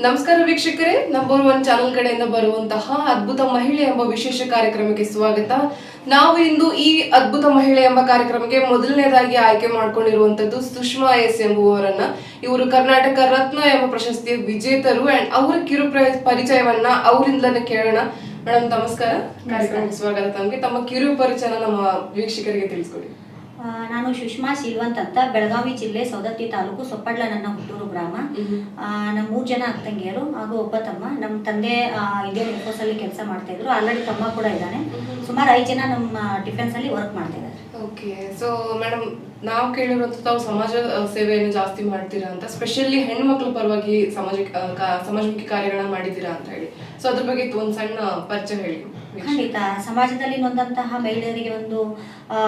ನಮಸ್ಕಾರ ವೀಕ್ಷಕರೇ. Number one channel ಕಡೆಯಿಂದ ಬರುವಂತಹ ಅದ್ಭುತ ಮಹಿಳೆ ಎಂಬ ವಿಶೇಷ ಕಾರ್ಯಕ್ರಮಕ್ಕೆ ಸ್ವಾಗತ. ನಾವು ಇಂದು ಈ ಅದ್ಭುತ ಮಹಿಳೆ ಎಂಬ ಕಾರ್ಯಕ್ರಮಕ್ಕೆ ಮೊದಲನೇದಾಗಿ ಆಯ್ಕೆ ಮಾಡಿಕೊಂಡಿರುವಂತದ್ದು ಸುಷ್ಮಾ ಎಸ್ ಎಂಬುವವರನ್ನ. ಇವರು ಕರ್ನಾಟಕ ರತ್ನ ಎಂಬ ಪ್ರಶಸ್ತಿಯ ವಿಜೇತರು. ಅಂಡ್ ಅವರ ಕಿರು ಪರಿಚಯವನ್ನ ಅವರಿಂದಲೇ ಕೇಳೋಣ. ಮೇಡಮ್ ನಮಸ್ಕಾರ. ಕಾರ್ಯಕ್ರಮಕ್ಕೆ ಸ್ವಾಗತ. ತಮಗೆ ತಮ್ಮ ಕಿರು ಪರಿಚಯ ನಮ್ಮ ವೀಕ್ಷಕರಿಗೆ ತಿಳಿಸ್ಕೊಡಿ. ನಾನು ಸುಷ್ಮಾ ಸಿಲ್ವಂತ್ ಅಂತ ಬೆಳಗಾವಿ ಜಿಲ್ಲೆ ಸೌದತ್ತಿ ತಾಲೂಕು ಸೊಪ್ಪಡ್ಲ ನನ್ನ ಹುಟ್ಟೂರು ಗ್ರಾಮ. ನಮ್ಮ ಮೂರು ಜನ ಅಕ್ಕಂಗಿಯರು ಹಾಗೂ ಒಬ್ಬ ತಮ್ಮ. ನಮ್ಮ ತಂದೆ ಇದೇ ಇಂಡಿಯನ್ ಏರ್ಫೋರ್ಸ್ ಅಲ್ಲಿ ಕೆಲಸ ಮಾಡ್ತಾ ಇದ್ರು. ಆಲ್ರೆಡಿ ತಮ್ಮ ಕೂಡ ಇದ್ದಾನೆ. ಸುಮಾರು ಐದು ಜನ ನಮ್ಮ ಡಿಫೆನ್ಸ್ ಅಲ್ಲಿ ವರ್ಕ್ ಮಾಡ್ತಾ ಇದ್ದಾರೆ ಓಕೆ. ಸೊ ಮೇಡಮ್ ನಾವು ಕೇಳಿರುವಂತ ತಾವು ಸಮಾಜ ಸೇವೆಯನ್ನು ಜಾಸ್ತಿ ಮಾಡ್ತೀರಾ ಅಂತ ಸ್ಪೆಷಲಿ ಹೆಣ್ಮಕ್ಳ ಪರವಾಗಿ ಸಮಾಜ ಸಮಾಜಮುಖಿ ಕಾರ್ಯಗಳನ್ನ ಮಾಡಿದ್ದೀರಾ ಅಂತ ಹೇಳಿ. ಸೊ ಅದ್ರ ಬಗ್ಗೆ ಒಂದು ಸಣ್ಣ ಪರಿಚಯ ಹೇಳಿ. ಖಂಡಿತ. ಸಮಾಜದಲ್ಲಿ ನೊಂದಂತಹ ಮಹಿಳೆಯರಿಗೆ ಒಂದು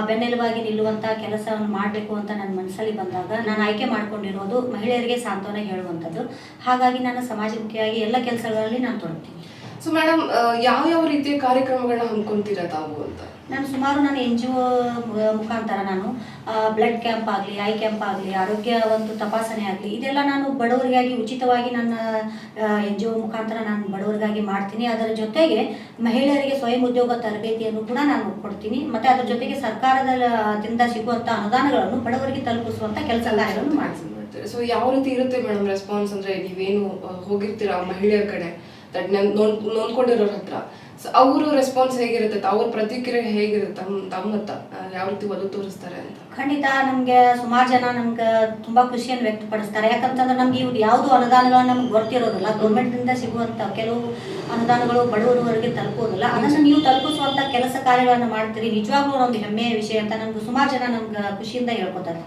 ಬೆನ್ನೆಲುಬಾಗಿ ನಿಲ್ಲುವಂತಹ ಕೆಲಸವನ್ನು ಮಾಡಬೇಕು ಅಂತ ನನ್ನ ಮನಸ್ಸಲ್ಲಿ ಬಂದಾಗ ನಾನು ಆಯ್ಕೆ ಮಾಡ್ಕೊಂಡಿರೋದು ಮಹಿಳೆಯರಿಗೆ ಸಾಂತ್ವನ ಹೇಳುವಂಥದ್ದು. ಹಾಗಾಗಿ ನಾನು ಸಮಾಜಮುಖಿಯಾಗಿ ಎಲ್ಲ ಕೆಲಸಗಳಲ್ಲಿ ನಾನು ತೊಡಗ್ತೀನಿ. ಸೊ ಮೇಡಮ್ ಯಾವ ಯಾವ ರೀತಿಯ ಕಾರ್ಯಕ್ರಮಗಳನ್ನ ಹಮ್ಮಿಕೊಂತೀರಾ ತಾವು ಅಂತ? ನಾನು ಸುಮಾರು ನಾನು ಎನ್ ಜಿ ಒ ಮುಖಾಂತರ ನಾನು ಬ್ಲಡ್ ಕ್ಯಾಂಪ್ ಆಗಲಿ ಐ ಕ್ಯಾಂಪ್ ಆಗಲಿ, ಆರೋಗ್ಯ ಒಂದು ತಪಾಸಣೆ ಆಗಲಿ, ಇದೆಲ್ಲ ನಾನು ಬಡವರಿಗಾಗಿ ಉಚಿತವಾಗಿ ನನ್ನ ಎನ್ ಜಿ ಒ ಮುಖಾಂತರ ನಾನು ಬಡವರಿಗಾಗಿ ಮಾಡ್ತೀನಿ. ಅದರ ಜೊತೆಗೆ ಮಹಿಳೆಯರಿಗೆ ಸ್ವಯಂ ಉದ್ಯೋಗ ತರಬೇತಿಯನ್ನು ಕೂಡ ನಾನು ಕೊಡ್ತೀನಿ. ಮತ್ತು ಅದರ ಜೊತೆಗೆ ಸರ್ಕಾರದಿಂದ ಸಿಗುವಂಥ ಅನುದಾನಗಳನ್ನು ಬಡವರಿಗೆ ತಲುಪಿಸುವಂಥ ಕೆಲಸ ಕಾರ್ಯಗಳನ್ನು ಮಾಡ್ತೀನಿ. ಸೊ ಯಾವ ರೀತಿ ಇರುತ್ತೆ ಮೇಡಮ್ ರೆಸ್ಪಾನ್ಸ್ ಅಂದ್ರೆ ನೀವೇನು ಹೋಗಿರ್ತೀರಾ ಮಹಿಳೆಯರ ಕಡೆ? ದಟ್ ನೋಡ್ಕೊಂಡಿರೋರ ಹತ್ರ. ಅವರು ರೆಸ್ಪಾನ್ಸ್ ಹೇಗಿರುತ್ತೆ ಅವ್ರ ಪ್ರತಿಕ್ರಿಯೆ ಹೇಗಿರುತ್ತೆ ತಮ್ಮ ತಮ್ಮ ಯಾವ ರೀತಿ ಒಲವು ತೋರಿಸ್ತಾರೆ ಅಂತ. ಖಂಡಿತ ನಮಗೆ ಸುಮಾರು ಜನ ನಮ್ಗೆ ತುಂಬಾ ಖುಷಿಯನ್ನು ವ್ಯಕ್ತಪಡಿಸ್ತಾರೆ. ಯಾಕಂತಂದ್ರೆ ನಮ್ಗೆ ಇವ್ರು ಯಾವುದು ಅನುದಾನಗಳು ನಮ್ಗೆ ಗೊತ್ತಿರೋದಿಲ್ಲ. ಗೌರ್ಮೆಂಟ್ನಿಂದ ಸಿಗುವಂಥ ಕೆಲವು ಅನುದಾನಗಳು ಬಡವರವರೆಗೆ ತಲುಪೋದಿಲ್ಲ ಅದನ್ನು ನೀವು ತಲುಪಿಸುವಂಥ ಕೆಲಸ ಕಾರ್ಯಗಳನ್ನು ಮಾಡ್ತೀರಿ. ನಿಜವಾಗ್ಲೂ ಒಂದು ಹೆಮ್ಮೆಯ ವಿಷಯ ಅಂತ ನಮ್ಗೆ ಸುಮಾರು ಜನ ನಮ್ಗೆ ಖುಷಿಯಿಂದ ಹೇಳ್ಕೊತಾರೆ.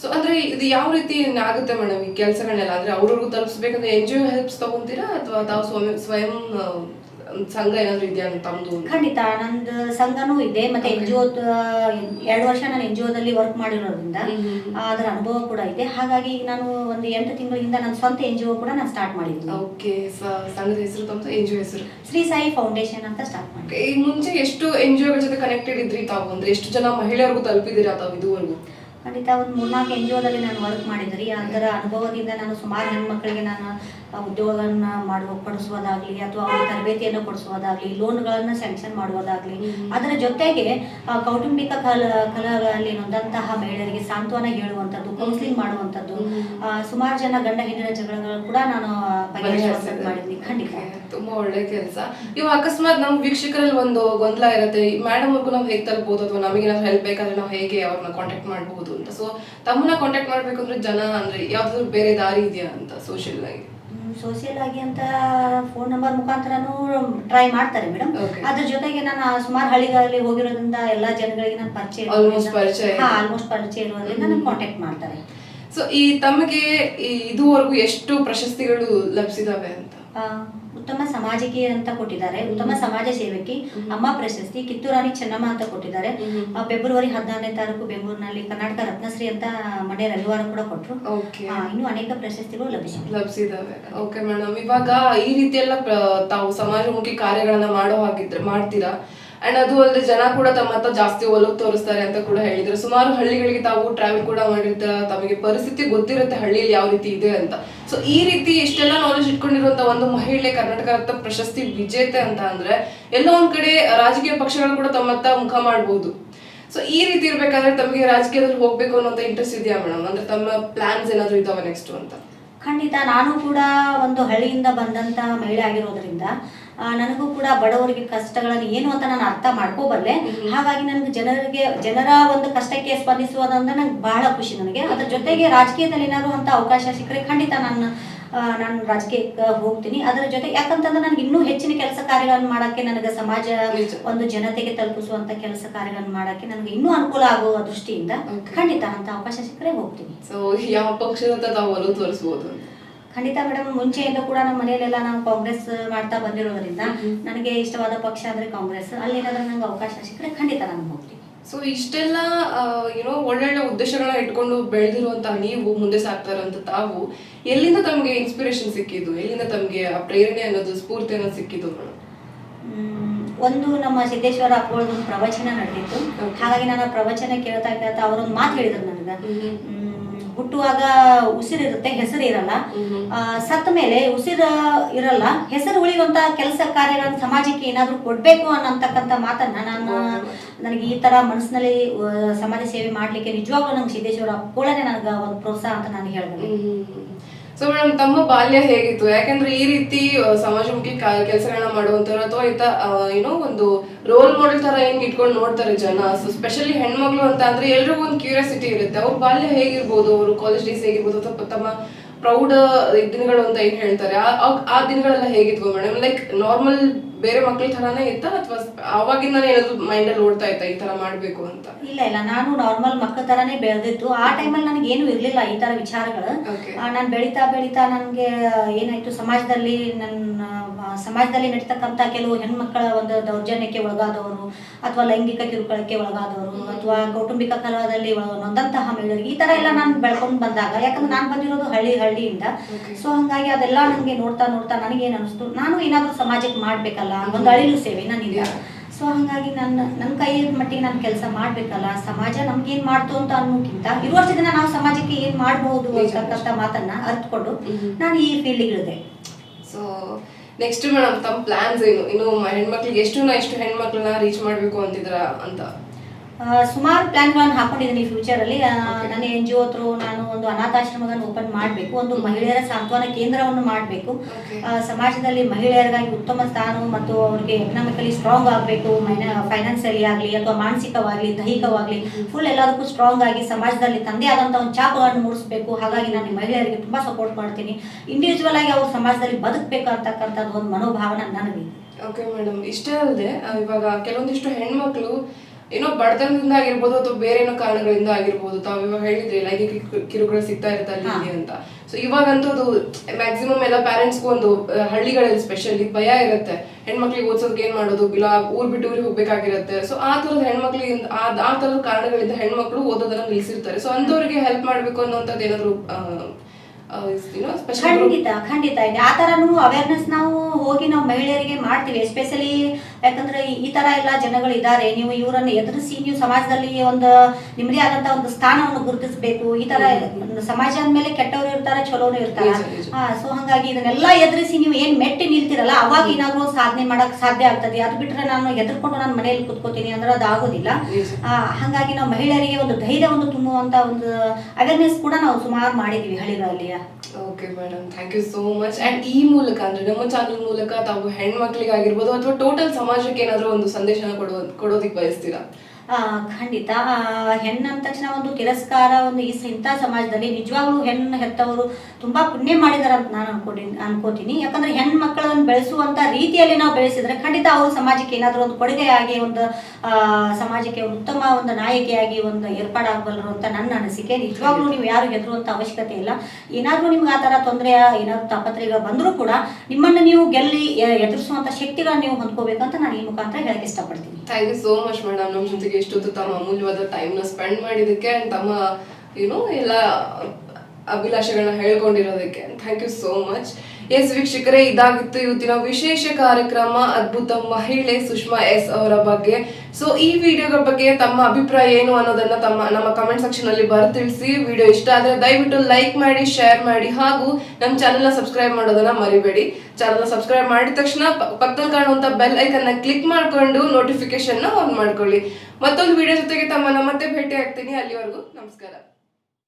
ಸೊ ಅಂದ್ರೆ ಇದು ಯಾವ ರೀತಿ ಆಗುತ್ತೆ ಮೇಡಮ್ ಈ ಕೆಲಸಗಳನ್ನೆಲ್ಲ ಅಂದ್ರೆ ಅವ್ರವ್ರಿಗೂ ತಲುಪಿಸ್ಬೇಕಂದ್ರೆ ಎನ್ ಜಿ ಒ ಹೆಲ್ಪ್ಸ್ ತಗೊಂತೀರಾ ಅಥವಾ ತಾವು ಸ್ವಯಂ ಸ್ವಯಂ ಸಂಘ ಏನಾದ್ರು ಇದೆಯಾ ತಮ್ಮದು ಖಂಡಿತ ನಂದು ಸಂಘನೂ ಇದೆ ಮತ್ತೆ ಎನ್ ಜಿ ಒ ಎರಡು ವರ್ಷ ನಾನು ಎನ್ ಜಿ ಒದಲ್ಲಿ ವರ್ಕ್ ಮಾಡಿರೋದ್ರಿಂದ ಅದರ ಅನುಭವ ಕೂಡ ಇದೆ. ಹಾಗಾಗಿ ನಾನು ಒಂದು ಎಂಟು ತಿಂಗಳಿಂದ ನನ್ನ ಸ್ವಂತ ಎನ್ ಜಿ ಒ ಕೂಡ ನಾನು ಸ್ಟಾರ್ಟ್ ಮಾಡಿದ್ದೀನಿ. ಓಕೆ ಸಂಘದ ಹೆಸರು ತಮ್ಮ ಎನ್ ಜಿ ಒ ಹೆಸರು? ಶ್ರೀ ಸಾಯಿ ಫೌಂಡೇಶನ್ ಅಂತ ಸ್ಟಾರ್ಟ್ ಮಾಡಿ ಈ ಮುಂಚೆ ಎಷ್ಟು ಎನ್ ಜಿ ಒಗಳ ಜೊತೆ ಕನೆಕ್ಟೆಡ್ ಇದ್ರಿ ತಾವು? ಅಂದ್ರೆ ಎಷ್ಟು ಜನ ಮಹಿಳೆಯರಿಗೂ ತಲುಪಿದಿರಾ ತಾವು ಇದುವರೆಗೂ? ಖಂಡಿತ ಒಂದು ಮೂರ್ನಾಲ್ಕು ಎನ್ ಜಿ ಒದಲ್ಲಿ ನಾನು ವರ್ಕ್ ಮಾಡಿದ್ರಿ. ಅದರ ಅನುಭವದಿಂದ ನಾನು ಸುಮಾರು ಹೆಣ್ಮಕ್ಳಿಗೆ ನಾನು ಉದ್ಯೋಗವನ್ನು ಮಾಡುವ ಕೊಡಿಸುವುದಾಗಲಿ ಅಥವಾ ಅವ್ರ ತರಬೇತಿಯನ್ನು ಕೊಡಿಸುವುದಾಗಲಿ ಲೋನ್ಗಳನ್ನು ಸ್ಯಾಂಕ್ಷನ್ ಮಾಡುವುದಾಗಲಿ ಅದರ ಜೊತೆಗೆ ಕೌಟುಂಬಿಕ ಕಲ ಕಲಗಳಲ್ಲಿ ನೊಂದಂತಹ ಮಹಿಳೆಯರಿಗೆ ಸಾಂತ್ವನ ಹೇಳುವಂಥದ್ದು ಕೌನ್ಸಿಲಿಂಗ್ ಮಾಡುವಂಥದ್ದು ಸುಮಾರು ಜನ ಗಂಡ ಹೆಣ್ಣಿನ ಜಗಳಗಳು ಕೂಡ ನಾನು ಬಗೆಹರಿಸುವಂಥದ್ದು ಮಾಡಿದ್ದೀನಿ ಖಂಡಿತ. ತುಂಬಾ ಒಳ್ಳೆ ಕೆಲಸ. ಇವಾಗ ಅಕಸ್ಮಾತ್ ನಮ್ ವೀಕ್ಷಕರಲ್ಲಿ ಒಂದು ಗೊಂದಲ ಇರುತ್ತೆ ಮೇಡಮ್ ಅವ್ರಿಗೂ ನಾವು ಹೇಗೆ ತಲುಪಬಹುದು ಅಥವಾ ನಮಗೆ ನಾವು ಹೆಲ್ಪ್ ಬೇಕಾದ್ರೆ ನಾವು ಹೇಗೆ ಅವ್ರನ್ನ ಕಾಂಟ್ಯಾಕ್ಟ್ ಮಾಡಬಹುದು ಅಂತ. ಸೊ ತಮ್ಮನ್ನ ಕಾಂಟ್ಯಾಕ್ಟ್ ಮಾಡ್ಬೇಕು ಅಂದ್ರೆ ಜನ ಅಂದ್ರೆ ಯಾವ್ದಾದ್ರು ಬೇರೆ ದಾರಿ ಇದೆಯಾ ಅಂತ ಸೋಷಿಯಲ್ ಆಗಿ? ಸೋಷಿಯಲ್ ಆಗಿ ಅಂತ ಫೋನ್ ನಂಬರ್ ಮುಖಾಂತರನೂ ಟ್ರೈ ಮಾಡ್ತಾರೆ ಮೇಡಮ್. ಅದ್ರ ಜೊತೆಗೆ ನಾನು ಸುಮಾರು ಹಳ್ಳಿಗಳಲ್ಲಿ ಹೋಗಿರೋದ್ರಿಂದ ಎಲ್ಲಾ ಜನಗಳಿಗೆ ನಾನು ಪರಿಚಯ ಆಲ್ಮೋಸ್ಟ್ ಪರಿಚಯ ಇದೆ. ಆಲ್ಮೋಸ್ಟ್ ಪರಿಚಯ ಇರೋದ್ರಿಂದ ನಾನು ಕಾಂಟ್ಯಾಕ್ಟ್ ಮಾಡ್ತಾರೆ. ಸೊ ಈ ತಮಗೆ ಇದುವರೆಗೂ ಎಷ್ಟು ಪ್ರಶಸ್ತಿಗಳು ಲಭಿಸಿದಾವೆ ಅಂತ? ಉತ್ತಮ ಸಮಾಜಕ್ಕೆ ಅಂತ ಕೊಟ್ಟಿದ್ದಾರೆ. ಉತ್ತಮ ಸಮಾಜ ಸೇವಕಿ ಅಮ್ಮ ಪ್ರಶಸ್ತಿ ಕಿತ್ತೂರಾಣಿ ಚೆನ್ನಮ್ಮ ಅಂತ ಕೊಟ್ಟಿದ್ದಾರೆ. ಫೆಬ್ರವರಿ ಹದಿನಾರನೇ ತಾರೀಕು ಬೆಂಗಳೂರಿನಲ್ಲಿ ಕರ್ನಾಟಕ ರತ್ನಶ್ರೀ ಅಂತ ಮನೆ ರವಿವಾರ ಕೂಡ ಕೊಟ್ಟರು ಇನ್ನು ಅನೇಕ ಪ್ರಶಸ್ತಿಗಳು ಲಭಿಸಿವೆ. ಲಭಿಸಿದಾವೆ. ಓಕೆ ಮೇಡಮ್ ಇವಾಗ ಈ ರೀತಿ ಎಲ್ಲ ಪ್ರ- ತಾವು ಸಮಾಜಮುಖಿ ಕಾರ್ಯಗಳನ್ನ ಮಾಡೋ ಹಾಗಿದ್ರೆ ಮಾಡ್ತೀರಾ? ಅಂಡ್ ಅದು ಅಲ್ಲದೆ ಜನ ಕೂಡ ತಮ್ಮ ಹತ್ರ ಜಾಸ್ತಿ ಒಲವು ತೋರಿಸ್ತಾರೆ ಅಂತ ಕೂಡ ಹೇಳಿದ್ರು. ಸುಮಾರು ಹಳ್ಳಿಗಳಿಗೆ ತಾವು ಟ್ರಾವೆಲ್ ಕೂಡ ಮಾಡಿರ್ತಾರೆ ತಮಗೆ ಪರಿಸ್ಥಿತಿ ಗೊತ್ತಿರುತ್ತೆ ಹಳ್ಳಿಯಲ್ಲಿ ಯಾವ ರೀತಿ ಇದೆ ಅಂತ. ಸೊ ಈ ರೀತಿ ಇಷ್ಟೆಲ್ಲ ನಾಲೆಜ್ ಇಟ್ಕೊಂಡಿರುವಂತ ಒಂದು ಮಹಿಳೆ ಕರ್ನಾಟಕ ರತ್ನ ಪ್ರಶಸ್ತಿ ವಿಜೇತೆ ಅಂತ ಅಂದ್ರೆ ಎಲ್ಲೋ ಒಂದ್ ಕಡೆ ರಾಜಕೀಯ ಪಕ್ಷಗಳು ಕೂಡ ತಮ್ಮ ಹತ್ರ ಮುಖ ಮಾಡಬಹುದು ಸೊ ಈ ರೀತಿ ಇರ್ಬೇಕಾದ್ರೆ ತಮಗೆ ರಾಜಕೀಯದಲ್ಲಿ ಹೋಗ್ಬೇಕು ಅನ್ನೋಂತ ಇಂಟ್ರೆಸ್ಟ್ ಇದೆಯಾ ಮೇಡಮ್ ಅಂದ್ರೆ ತಮ್ಮ ಪ್ಲಾನ್ಸ್ ಏನಾದ್ರು ಇದಾವೆ ನೆಕ್ಸ್ಟ್ ಅಂತ? ಖಂಡಿತ. ನಾನು ಕೂಡ ಒಂದು ಹಳ್ಳಿಯಿಂದ ಬಂದಂತ ಮಹಿಳೆ ಆಗಿರೋದ್ರಿಂದ ನನಗೂ ಕೂಡ ಬಡವರಿಗೆ ಕಷ್ಟಗಳನ್ನು ಏನು ಅಂತ ನಾನು ಅರ್ಥ ಮಾಡ್ಕೋಬಲ್ಲೆ. ಹಾಗಾಗಿ ನನಗೆ ಜನರಿಗೆ ಜನರ ಒಂದು ಕಷ್ಟಕ್ಕೆ ಸ್ಪಂದಿಸುವುದಂದ್ರೆ ನಂಗೆ ಬಹಳ ಖುಷಿ ನನಗೆ. ಅದ್ರ ಜೊತೆಗೆ ರಾಜಕೀಯದಲ್ಲಿ ಏನಾದ್ರು ಅಂತ ಅವಕಾಶ ಸಿಕ್ಕರೆ ಖಂಡಿತ ನಾನು ನಾನು ರಾಜಕೀಯಕ್ಕೆ ಹೋಗ್ತೀನಿ. ಅದರ ಜೊತೆ ಯಾಕಂತಂದ್ರೆ ನನಗೆ ಇನ್ನೂ ಹೆಚ್ಚಿನ ಕೆಲಸ ಕಾರ್ಯಗಳನ್ನು ಮಾಡಕ್ಕೆ ನನಗೆ ಸಮಾಜ. ಒಂದು ಜನತೆಗೆ ತಲುಪಿಸುವಂತ ಕೆಲಸ ಕಾರ್ಯಗಳನ್ನು ಮಾಡೋಕ್ಕೆ ನನಗೆ ಇನ್ನೂ ಅನುಕೂಲ ಆಗುವ ದೃಷ್ಟಿಯಿಂದ. ಖಂಡಿತ ಅಂತ ಅವಕಾಶ ಸಿಕ್ಕರೆ ಹೋಗ್ತೀನಿ. ಸೊ ಯಾವ ಪಕ್ಷ ಅಂತ ಒಲವು ತೋರಿಸಬಹುದು ಖಂಡಿತ ಮೇಡಮ್ ಮುಂಚೆಯಿಂದ ಕೂಡ ನಮ್ಮ ಮನೆಯಲ್ಲೆಲ್ಲ ನಾವು ಕಾಂಗ್ರೆಸ್ ಮಾಡ್ತಾ ಬಂದಿರೋದ್ರಿಂದ ನನಗೆ ಇಷ್ಟವಾದ ಪಕ್ಷ ಅಂದ್ರೆ ಕಾಂಗ್ರೆಸ್. ಅಲ್ಲಿ ಏನಾದ್ರೂ ನಂಗೆ ಅವಕಾಶ ಸಿಕ್ಕರೆ ಖಂಡಿತ ನಾನು ಹೋಗ್ತೀನಿ. ಸೊ ಇಷ್ಟೆಲ್ಲ ಏನೋ ಒಳ್ಳೊಳ್ಳೆ ಉದ್ದೇಶಗಳನ್ನ ಇಟ್ಕೊಂಡು ಬೆಳೆದಿರುವಂತಹ ನೀವು ಮುಂದೆ ಸಾಗ್ತಾ ಇರುವಂತ ತಾವು ಎಲ್ಲಿಂದ ತಮಗೆ ಇನ್ಸ್ಪಿರೇಷನ್ ಸಿಕ್ಕಿದ್ದು? ಎಲ್ಲಿಂದ ತಮಗೆ ಆ ಪ್ರೇರಣೆ ಅನ್ನೋದು ಸ್ಫೂರ್ತಿ ಅನ್ನೋದು ಸಿಕ್ಕಿದ್ದು ಒಂದು ನಮ್ಮ ಸಿದ್ದೇಶ್ವರ ಅಪ್ಪಗಳದ್ದು ಒಂದು ಪ್ರವಚನ ನಡೆದಿತ್ತು. ಹಾಗಾಗಿ ನಾನು ಪ್ರವಚನ ಕೇಳ್ತಾ ಕೇಳ್ತಾ ಅವರೊಂದು ಮಾತು ಹೇಳಿದ್ರು ನನಗೆ. ಹುಟ್ಟುವಾಗ ಉಸಿರಿರುತ್ತೆ ಹೆಸರು ಇರಲ್ಲ. ಸತ್ತ ಮೇಲೆ ಉಸಿರು ಇರಲ್ಲ ಹೆಸರು ಉಳಿಯುವಂತ ಕೆಲಸ ಕಾರ್ಯಗಳನ್ನ ಸಮಾಜಕ್ಕೆ ಏನಾದರೂ ಕೊಡ್ಬೇಕು ಅನ್ನತಕ್ಕಂಥ ಮಾತನ್ನ ನಾನು ನನಗೆ ಈ ತರ ಮನಸ್ಸಿನಲ್ಲಿ ಸಮಾಜ ಸೇವೆ ಮಾಡ್ಲಿಕ್ಕೆ ನಿಜವಾಗ್ಲೂ ನಂಗೆ ಸಿದ್ದೇಶ್ವರ ಕೋಳನೆ ನನಗೆ ಒಂದು ಪ್ರೋತ್ಸಾಹ ಅಂತ ನಾನು ಹೇಳ್ಬೋದು. ಸೊ ಮೇಡಮ್, ತಮ್ಮ ಬಾಲ್ಯ ಹೇಗಿತ್ತು? ಯಾಕಂದ್ರೆ ಈ ರೀತಿ ಸಮಾಜಮುಖಿ ಕೆಲಸಗಳನ್ನ ಮಾಡುವಂತವ್ರು ಅಥವಾ ಈತ ಏನೋ ಒಂದು ರೋಲ್ ಮಾಡೆಲ್ ತರ ಹೆಂಗ್ ಇಟ್ಕೊಂಡು ನೋಡ್ತಾರೆ ಜನ? ಸೊ ಸ್ಪೆಷಲಿ ಹೆಣ್ಮಗಳು ಅಂತ ಅಂದ್ರೆ ಎಲ್ರಿಗೂ ಒಂದು ಕ್ಯೂರಿಯಾಸಿಟಿ ಇರುತ್ತೆ. ಅವ್ರ ಬಾಲ್ಯ ಹೇಗಿರ್ಬೋದು? ಅವರು ಕಾಲೇಜ್ ಡೇಸ್ ಹೇಗಿರ್ಬೋದು? ಅಥವಾ ತಮ್ಮ ಪ್ರೌಢ ದಿನಗಳು ಅಂತ ಏನ್ ಹೇಳ್ತಾರೆ? ಆ- ದಿನಗಳೆಲ್ಲ ಹೇಗಿದ್ವು ಮೇಡಮ್? ಲೈಕ್ ನಾರ್ಮಲ್ ಬೇರೆ ಮಕ್ಳ ತರಾನೇ ಇತ್ತ ಅಥವಾ ಅವಾಗಿಂದ ಏನಾದ್ರು ಮೈಂಡ್ ಅಲ್ಲಿ ಓಡ್ತಾ ಇತ್ತ ಈ ತರ ಮಾಡ್ಬೇಕು ಅಂತ? ಇಲ್ಲ ಇಲ್ಲ. ನಾನು ನಾರ್ಮಲ್ ಮಕ್ಕಳ ತರಾನೇ ಬೆಳೆದಿತ್ತು ಆ ಟೈಮಲ್ಲಿ ನನಗೆ ಏನು ಇರಲಿಲ್ಲ ಈ ತರ ವಿಚಾರಗಳು. ನಾನು ಬೆಳೀತಾ ಬೆಳೀತಾ ನನಗೆ ಏನಾಯ್ತು? ಸಮಾಜದಲ್ಲಿ ನನ್ನ ಸಮಾಜದಲ್ಲಿ ನಡೀತಕ್ಕಂಥ ಕೆಲವು ಹೆಣ್ಮಕ್ಕಳ ಒಂದು ದೌರ್ಜನ್ಯಕ್ಕೆ ಒಳಗಾದವರು ಅಥವಾ ಲೈಂಗಿಕ ಕಿರುಕುಳಕ್ಕೆ ಒಳಗಾದವರು ಅಥವಾ ಕೌಟುಂಬಿಕ ಕಲಹದಲ್ಲಿ ನೊಂದಂತಹ ಮಹಿಳೆಯರಿಗೆ ಈ ತರ ಎಲ್ಲ ನಾನು ಬೆಳ್ಕೊಂಡು ಬಂದಾಗ ಯಾಕಂದ್ರೆ ನಾನು ಬಂದಿರೋದು ಹಳ್ಳಿ ಹಳ್ಳಿಯಿಂದ. ಸೊ ಹಂಗಾಗಿ ಅದೆಲ್ಲ ನನಗೆ ನೋಡ್ತಾ ನೋಡ್ತಾ ನನಗೇನು ಅನಿಸ್ತು? ನಾನು ಏನಾದರೂ ಸಮಾಜಕ್ಕೆ ಮಾಡ್ಬೇಕಲ್ಲ ಒಂದು ಅಳಿಲು ಸೇವೆ ನಾನಿಲ್ಲ ಸೊ ಹಂಗಾಗಿ ನನ್ನ ನನ್ನ ಕೈ ಮಟ್ಟಿಗೆ ನಾನು ಕೆಲಸ ಮಾಡ್ಬೇಕಲ್ಲ? ಸಮಾಜ ನಮ್ಗೆ ಏನ್ ಮಾಡ್ತು ಅಂತ ಅನ್ನೋಕ್ಕಿಂತ ಇರುವಷ್ಟು ದಿನ ನಾವು ಸಮಾಜಕ್ಕೆ ಏನ್ ಮಾಡಬಹುದು. ಅಂತಕ್ಕಂಥ ಮಾತನ್ನ ಅರ್ಥಕೊಂಡು. ನಾನು ಈ ಫೀಲ್ಡ್ ಇಳಿದೆ. ಸೊ ನೆಕ್ಸ್ಟ್ ಮೇಡಮ್ ತಮ್ಮ ಪ್ಲಾನ್ಸ್ ಏನು? ಇನ್ನು ಹೆಣ್ಮಕ್ಳಿಗೆ ಎಷ್ಟು ಎಷ್ಟು ಹೆಣ್ಮಕ್ಳನ್ನ ರೀಚ್ ಮಾಡಬೇಕು ಅಂತಿದ್ರ ಅಂತ? ಸುಮಾರು ಪ್ಲಾನ್ಗಳನ್ನು ಹಾಕೊಂಡಿದ್ದೀನಿ ಫ್ಯೂಚರಲ್ಲಿ. ನನ್ನ ಎನ್ ಜಿ ಥ್ರೂ ನಾನು ಒಂದು ಅನಾಥಾಶ್ರಮವನ್ನು ಓಪನ್ ಮಾಡಬೇಕು. ಒಂದು ಮಹಿಳೆಯರ ಸಾಂತ್ವನ ಕೇಂದ್ರವನ್ನು ಮಾಡಬೇಕು. ಸಮಾಜದಲ್ಲಿ ಮಹಿಳೆಯರಿಗಾಗಿ ಉತ್ತಮ ಸ್ಥಾನ ಮತ್ತು ಅವ್ರಿಗೆ ಎಕನಾಮಿಕಲಿ ಸ್ಟ್ರಾಂಗ್ ಆಗಬೇಕು ಫೈನಾನ್ಸಿಯಲಿ ಆಗಲಿ ಅಥವಾ ಮಾನಸಿಕವಾಗಲಿ ದೈಹಿಕವಾಗಲಿ ಫುಲ್ ಎಲ್ಲದಕ್ಕೂ ಸ್ಟ್ರಾಂಗ್ ಆಗಿ ಸಮಾಜದಲ್ಲಿ ತಂದೆ ಆದಂಥ ಒಂದು ಚಾಪವನ್ನು ಮೂಡಿಸಬೇಕು. ಹಾಗಾಗಿ ನಾನು ಮಹಿಳೆಯರಿಗೆ ತುಂಬ ಸಪೋರ್ಟ್ ಮಾಡ್ತೀನಿ. ಇಂಡಿವಿಜುವಲ್ ಆಗಿ ಅವ್ರು ಸಮಾಜದಲ್ಲಿ ಬದುಕಬೇಕು ಅಂತಕ್ಕಂಥದ್ದು ಒಂದು ಮನೋಭಾವನೆ ನನಗೆ. ಓಕೆ ಮೇಡಮ್ ಇಷ್ಟೇ ಅಲ್ಲದೆ ಇವಾಗ ಕೆಲವೊಂದಿಷ್ಟು ಹೆಣ್ಮಕ್ಳು ಏನೋ ಬಡತನದಿಂದ ಆಗಿರ್ಬೋದು ಅಥವಾ ಬೇರೆ ಏನೋ ಕಾರಣಗಳಿಂದ ಆಗಿರ್ಬೋದು ತಾವು ಇವಾಗ ಹೇಳಿದ್ರೆ ಲೈಂಗಿಕ ಕಿರು- ಕಿರುಕುಳ ಸಿಗ್ತಾ ಇರ್ತಾರೆ ಅಂತ. ಸೊ ಇವಾಗಂತೂ ಅದು ಮ್ಯಾಕ್ಸಿಮಮ್ ಎಲ್ಲ ಪ್ಯಾರೆಂಟ್ಸ್ಗೂ ಒಂದು ಹಳ್ಳಿಗಳಲ್ಲಿ ಸ್ಪೆಷಲಿ ಭಯ ಇರುತ್ತೆ. ಹೆಣ್ಮಕ್ಳಿಗೆ ಓದ್ಸೋದಕ್ಕೆ ಏನ್ ಮಾಡೋದು? ಇಲ್ಲ ಊರ್ ಬಿಟ್ಟು ಊರಿಗೆ ಹೋಗ್ಬೇಕಾಗಿರುತ್ತೆ. ಸೊ ಆ ತರದ ಹೆಣ್ಮಕ್ಳಿಂದ ಆ ಆ ತರದ ಕಾರಣಗಳಿಂದ ಹೆಣ್ಮಕ್ಳು ಓದೋದನ್ನ ನಿಲ್ಸಿರ್ತಾರೆ. ಸೊ ಅಂತವ್ರಿಗೆ ಹೆಲ್ಪ್ ಮಾಡ್ಬೇಕು ಅನ್ನೋಂಥದ್ದು ಏನಾದ್ರು ಖಂಡಿತ ಖಂಡಿತ. ಇದೆ ಆ ಥರನೂ ಅವೇರ್ನೆಸ್ ನಾವು ಹೋಗಿ ನಾವು ಮಹಿಳೆಯರಿಗೆ ಮಾಡ್ತೀವಿ. ಎಸ್ಪೆಷಲಿ ಯಾಕಂದ್ರೆ ಈ- ತರ ಎಲ್ಲ ಜನಗಳು ಇದ್ದಾರೆ ನೀವು ಇವರನ್ನು ಎದುರಿಸಿ ನೀವು ಸಮಾಜದಲ್ಲಿ ಒಂದು ನಿಮ್ಮದೇ ಆದಂತ ಒಂದು ಸ್ಥಾನವನ್ನು ಗುರುತಿಸಬೇಕು. ಈ ತರ ಸಮಾಜ ಅಂದ್ಮೇಲೆ ಕೆಟ್ಟವರು ಇರ್ತಾರೆ ಚಲೋರು ಇರ್ತಾರೆ. ಸೊ ಹಂಗಾಗಿ ಇದನ್ನೆಲ್ಲ ಎದುರಿಸಿ ನೀವು ಏನ್ ಮೆಟ್ಟಿ ನಿಲ್ತಿರಲ್ಲ ಅವಾಗ ಏನಾದ್ರು ಸಾಧನೆ ಮಾಡಕ್ ಸಾಧ್ಯ ಆಗ್ತದೆ. ಅದು ಬಿಟ್ರೆ ನಾನು ಎದುರ್ಕೊಂಡು ನಾನು ಮನೆಯಲ್ಲಿ ಕುತ್ಕೋತೀನಿ ಅಂದ್ರೆ ಅದು ಆಗೋದಿಲ್ಲ. ಹಾಗಾಗಿ ನಾವು ಮಹಿಳೆಯರಿಗೆ ಒಂದು ಧೈರ್ಯವನ್ನು ತುಂಬುವಂತ ಒಂದು ಅವೇರ್ನೆಸ್ ಕೂಡ ನಾವು ಸುಮಾರು ಮಾಡಿದೀವಿ ಹಳ್ಳಿಗಳಲ್ಲಿ. Okay madam thank you so much and ಈ ಮೂಲಕ ಅಂದ್ರೆ ನಮ್ಮ ಚಾನಲ್ ಮೂಲಕ ತಾವು ಹೆಣ್ಮಕ್ಳಿಗಾಗಿರ್ಬೋದು ಅಥವಾ ಟೋಟಲ್ ಸಮಾಜಕ್ಕೆ ಏನಾದರೂ ಒಂದು ಸಂದೇಶನ ಕೊಡೋ ಕೊಡೋದಕ್ಕೆ ಬಯಸ್ತೀರಾ? ಖಂಡಿತ. ಆ, ಹೆಣ್ಣು ಅಂದ ತಕ್ಷಣ ಒಂದು ತಿರಸ್ಕಾರ ಒಂದು ಈ ಇಂಥ ಸಮಾಜದಲ್ಲಿ ನಿಜವಾಗ್ಲೂ ಹೆಣ್ಣು ಹೆತ್ತವರು ತುಂಬಾ ಪುಣ್ಯ ಮಾಡಿದಾರೆ ಅಂತ ನಾನು ಅನ್ಕೊಂಡಿ ಅನ್ಕೋತೀನಿ. ಯಾಕಂದ್ರೆ ಹೆಣ್ಣು ಮಕ್ಕಳನ್ನು ಬೆಳೆಸುವಂತ ರೀತಿಯಲ್ಲಿ ನಾವು ಬೆಳೆಸಿದ್ರೆ ಖಂಡಿತ ಅವರು ಸಮಾಜಕ್ಕೆ ಏನಾದರೂ ಒಂದು ಕೊಡುಗೆಯಾಗಿ ಒಂದು ಸಮಾಜಕ್ಕೆ ಉತ್ತಮ ಒಂದು ನಾಯಕಿಯಾಗಿ ಒಂದು ಏರ್ಪಾಡಾಗಬಲ್ಲರು ಅಂತ ನನ್ನ ಅನಿಸಿಕೆ. ನಿಜವಾಗ್ಲೂ ನೀವು ಯಾರು ಹೆದರುವಂಥ ಅವಶ್ಯಕತೆ ಇಲ್ಲ. ಏನಾದರೂ ನಿಮ್ಗೆ ಆ ಥರ ತೊಂದರೆ ಏನಾದರೂ ತಾಪತ್ರೆಗಳು ಬಂದರೂ ಕೂಡ ನಿಮ್ಮನ್ನು ನೀವು ಗೆಲ್ಲಿ ಎ- ಎದುರಿಸುವಂತ ಶಕ್ತಿಗಳನ್ನ ನೀವು ಅಂತ ನಾನು ಈ ಮುಖಾಂತರ ಹೇಳಕ್ಕೆ ಇಷ್ಟಪಡ್ತೀನಿ. Thank you so much madam ನಮ್ಮ ಜೊತೆಗೆ ಇಷ್ಟೊತ್ತು ತಮ್ಮ ಅಮೂಲ್ಯವಾದ ಟೈಮ್ನ ಸ್ಪೆಂಡ್ ಮಾಡಿದ್ದಕ್ಕೆ ಅಂಡ್ ತಮ್ಮ ಏನು ಎಲ್ಲ ಅಭಿಲಾಷೆಗಳನ್ನ ಹೇಳ್ಕೊಂಡಿರೋದಕ್ಕೆ. Thank you so much yes ವೀಕ್ಷಕರೇ, ಇದಾಗಿತ್ತು ಇವತ್ತಿನ ವಿಶೇಷ ಕಾರ್ಯಕ್ರಮ, ಅದ್ಭುತ ಮಹಿಳೆ ಸುಷ್ಮಾ ಎಸ್ ಅವರ ಬಗ್ಗೆ. ಸೊ ಈ ವಿಡಿಯೋಗಳ ಬಗ್ಗೆ ತಮ್ಮ ಅಭಿಪ್ರಾಯ ಏನು ಅನ್ನೋದನ್ನ ತಮ್ಮ, ನಮ್ಮ ಕಮೆಂಟ್ ಸೆಕ್ಷನ್ ಅಲ್ಲಿ ಬರ್ ತಿಳಿಸಿ ವಿಡಿಯೋ ಇಷ್ಟ ಆದ್ರೆ ದಯವಿಟ್ಟು ಲೈಕ್ ಮಾಡಿ ಶೇರ್ ಮಾಡಿ, ಹಾಗೂ ನಮ್ಮ ಚಾನೆಲ್ನ ಸಬ್ಸ್ಕ್ರೈಬ್ ಮಾಡೋದನ್ನ ಮರಿಬೇಡಿ. ಚಾನೆಲ್ನ ಸಬ್ಸ್ಕ್ರೈಬ್ ಮಾಡಿದ ತಕ್ಷಣ ಪಕ್ಕದಲ್ಲಿ ಕಾಣುವಂತ ಬೆಲ್ ಐಕನ್ನ ಕ್ಲಿಕ್ ಮಾಡ್ಕೊಂಡು ನೋಟಿಫಿಕೇಶನ್ ಆನ್ ಮಾಡ್ಕೊಳ್ಳಿ. ಮತ್ತೊಂದು ವಿಡಿಯೋ ಜೊತೆಗೆ ತಮ್ಮನ್ನ ಮತ್ತೆ ಭೇಟಿ ಆಗ್ತೀನಿ ಅಲ್ಲಿವರೆಗೂ ನಮಸ್ಕಾರ.